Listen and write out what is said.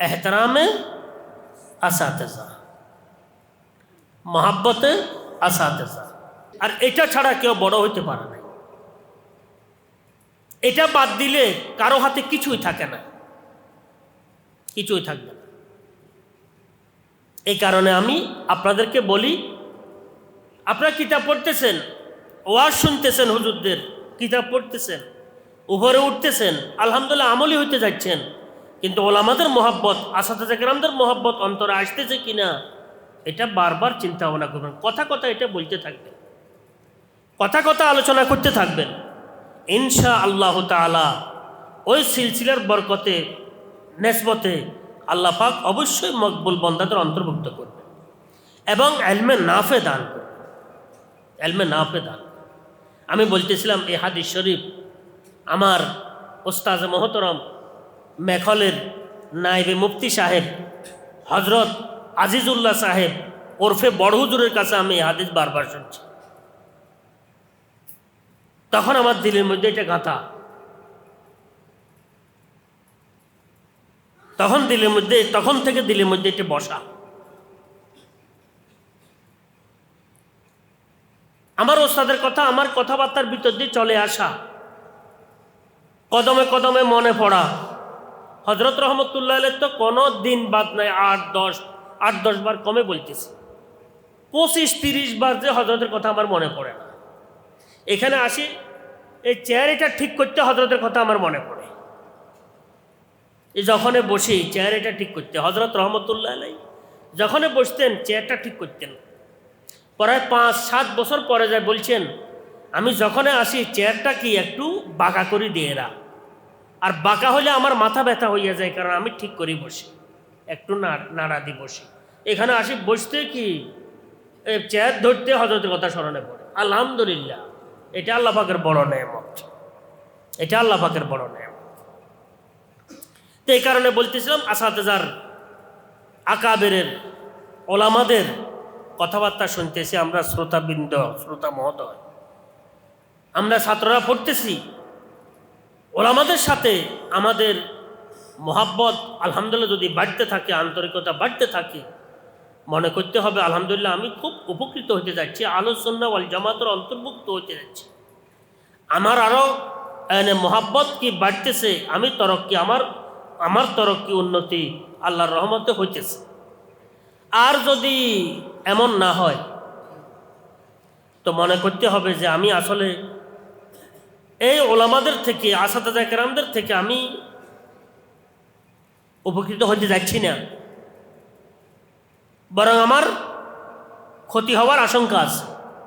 এহতরামে আসাতেজা মহাব্বতে আসাতেজা আর এটা ছাড়া কেউ বড় হইতে পারে না এটা বাদ দিলে কারও হাতে কিছুই থাকে না কিছুই থাকবে না এই কারণে আমি আপনাদেরকে বলি আপনারা কিতাব পড়তেছেন ওয়াজ শুনতেছেন হুজুরদের কিতাব পড়তেছেন উপরে উঠতেছেন আলহামদুলিল্লাহ আমলি হইতে যাচ্ছেন কিন্তু ওলামাদের মোহাব্বত আসাদ গ্রামদের মোহাব্বত অন্তরে আসতেছে কিনা এটা বারবার চিন্তা ভাবনা করবেন। কথা কথা এটা বলতে থাকবেন। কথা কথা আলোচনা করতে থাকবেন। ইনশা আল্লাহ তালা ওই সিলসিলার বরকতে, নেসবতে আল্লাহ পাক অবশ্যই মকবুল বন্দাদের অন্তর্ভুক্ত করবে এবং এলমে নাফে দান করবে এলমে নাফে দান আমি বলতেছিলাম, এই হাদিস শরীফ আমার ওস্তাজ মহতরম মেখলের নাইবে মুফতি সাহেব হজরত আজিজুল্লাহ সাহেব ওরফে বড় হুজুরের কাছে আমি হাদিস বারবার শুনছি। তখন আমার দিলের মধ্যে এটা গাঁথা। তখন দিলের মধ্যে, তখন থেকে দিলের মধ্যে এটা বসা। আমার ওস্তাদের কথা, আমার কথাবার্তার ভিতর দিয়ে চলে আসা। কদমে কদমে মনে পড়া। হজরত রহমতুল্লাহ তো কোনো দিন বাদ নাই আট দশ আট দশ বার কমে বলতেছি। পঁচিশ, তিরিশ বার যে হজরতের কথা আমার মনে পড়ে না। এখানে আসি, এই চেয়ার এটা ঠিক করতে হজরতের কথা আমার মনে পড়ে। যখনে বসি চেয়ার এটা ঠিক করতে হজরত রহমতুল্লাহ আলাই যখনে বসতেন চেয়ারটা ঠিক করতেন। প্রায় পাঁচ, সাত বছর পরে যায় বলছেন, আমি যখনে আসি চেয়ারটা কি একটু বাঁকা করে দিয়ে এরা আর বাঁকা হলে আমার মাথা ব্যথা হইয়া যায়, কারণ আমি ঠিক করি বসি। একটু নাড়া দি বসি। এখানে আসি বসতে কি? চেয়ার ধরতে হজরতের কথা স্মরণে পড়ে। আলহামদুলিল্লাহ, এটা আল্লাহ পাকের বড় নেয়ামত। এটা আল্লাহ পাকের বড় নেয়ামত। তো এই কারণে বলতেছিলাম, আসাতেজার আকাবেরের ওলামাদের কথাবার্তা শুনতেছি আমরা, শ্রোতাবৃন্দ, শ্রোতা মহোদয়। আমরা ছাত্ররা পড়তেছি ওলামাদের সাথে আমাদের মোহাব্বত, আলহামদুলিল্লাহ, যদি বাড়তে থাকে, আন্তরিকতা বাড়তে থাকে, মনে করতে হবে, আলহামদুলিল্লাহ, আমি খুব উপকৃত হতে যাচ্ছি আলোচনা ওয়াল জামাতের অন্তর্ভুক্ত হতে যাচ্ছি। আমার আরও মোহাব্বত কি বাড়তেছে, আমি তরক্কি আমার আমার তরক্কি উন্নতি আল্লাহর রহমতে হইতেছে। আর যদি এমন না হয়, তো মনে করতে হবে যে আমি আসলে এই ওলামাদের থেকে আসাদামদের থেকে আমি উপকৃত হতে যাচ্ছি না। বরং আমার ক্ষতি হওয়ার আশঙ্কা আছে।